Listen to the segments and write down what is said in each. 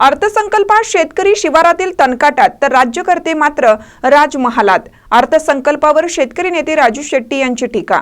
अर्थसंकल्पात शेतकरी शिवारातील तणकाटात तर राज्यकर्ते मात्र राजमहालात. अर्थसंकल्पावर शेतकरी नेते राजू शेट्टी यांची टीका.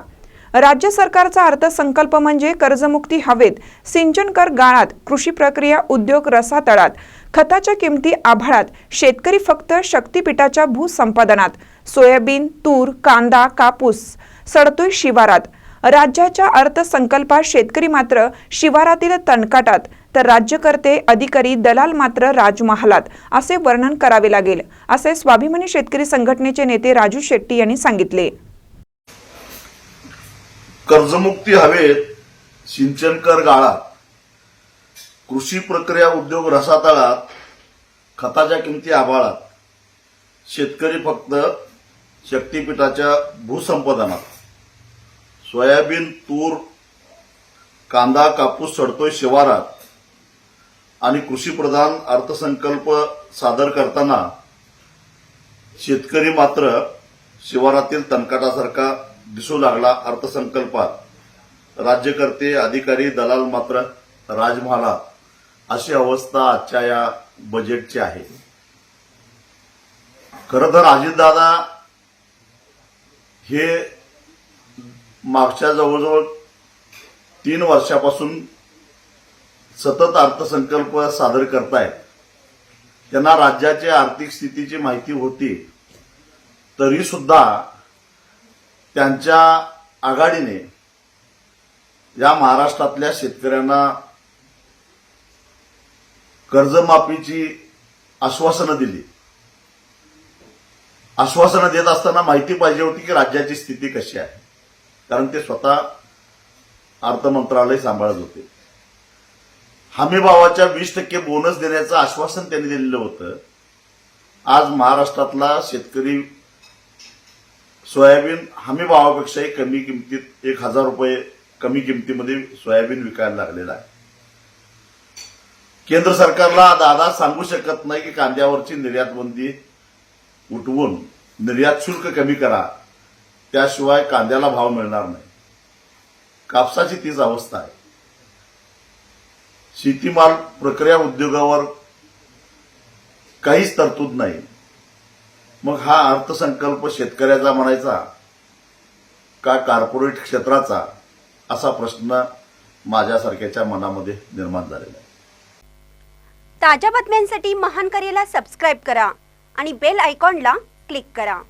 राज्य सरकारचा अर्थसंकल्प म्हणजे कर्जमुक्ती हवेत सिंचन कर गाळात कृषी प्रक्रिया उद्योग रसातळात खताच्या किमती आभाळात शेतकरी फक्त शक्तीपीठाच्या भूसंपादनात सोयाबीन तूर कांदा कापूस सडतोय शिवारात. राज्याच्या अर्थसंकल्पात शेतकरी मात्र शिवारातील तणकाटात तर राज्यकर्ते अधिकारी दलाल मात्र राजमहालात असे वर्णन करावे लागेल असे स्वाभिमानी शेतकरी संघटनेचे नेते राजू शेट्टी यांनी सांगितले. कर्जमुक्ती हवेत सिंचन कर कृषी प्रक्रिया उद्योग रसातळात खताच्या किमती आभाळात शेतकरी फक्त शक्तीपीठाच्या भूसंपादनात. सोयाबीन तूर कांदा कापूस सडतोय शिवारात. आणि कृषीप्रधान अर्थसंकल्प सादर करताना शेतकरी मात्र शिवारातील तणकाटासारखा दिसू लागला अर्थसंकल्पात. राज्यकर्ते अधिकारी दलाल मात्र राजमहाला अशी अवस्था आजच्या या बजेटची आहे. खरं तर अजितदादा हे मागच्या जवळजवळ तीन वर्षापासून सतत अर्थसंकल्प सादर करतायत. त्यांना राज्याची आर्थिक स्थितीची माहिती होती तरी सुद्धा त्यांच्या आघाडीने या महाराष्ट्रातल्या शेतकऱ्यांना कर्जमाफीची आश्वासनं दिली. आश्वासनं देत असताना माहिती पाहिजे होती की राज्याची स्थिती कशी आहे. कारण ते स्वतः अर्थ मंत्रालय सांभाळत होते. हमीभावाच्या वीस टक्के बोनस देण्याचं आश्वासन त्यांनी दिलेलं होतं. आज महाराष्ट्रातला शेतकरी सोयाबीन हमी भावापेक्षाही कमी किमतीत एक हजार रुपये कमी किमतीमध्ये सोयाबीन विकायला लागलेला आहे. केंद्र सरकारला दादा सांगू शकत नाही की कांद्यावरची निर्यात बंदी उठवून निर्यात शुल्क कमी करा. त्याशिवाय कांद्याला भाव मिळणार नाही. कापसाची तीच अवस्था आहे. शेतीमाल प्रक्रिया उद्योगावर काहीच तरतूद नाही. मग हा अर्थसंकल्प शेतकऱ्याचा म्हणायचा का कॉर्पोरेट क्षेत्राचा असा प्रश्न माझ्यासारख्याच्या मनामध्ये निर्माण झालेला आहे. ताज्या बातम्यांसाठी महान करेला सबस्क्राईब करा आणि बेल आयकॉनला क्लिक करा.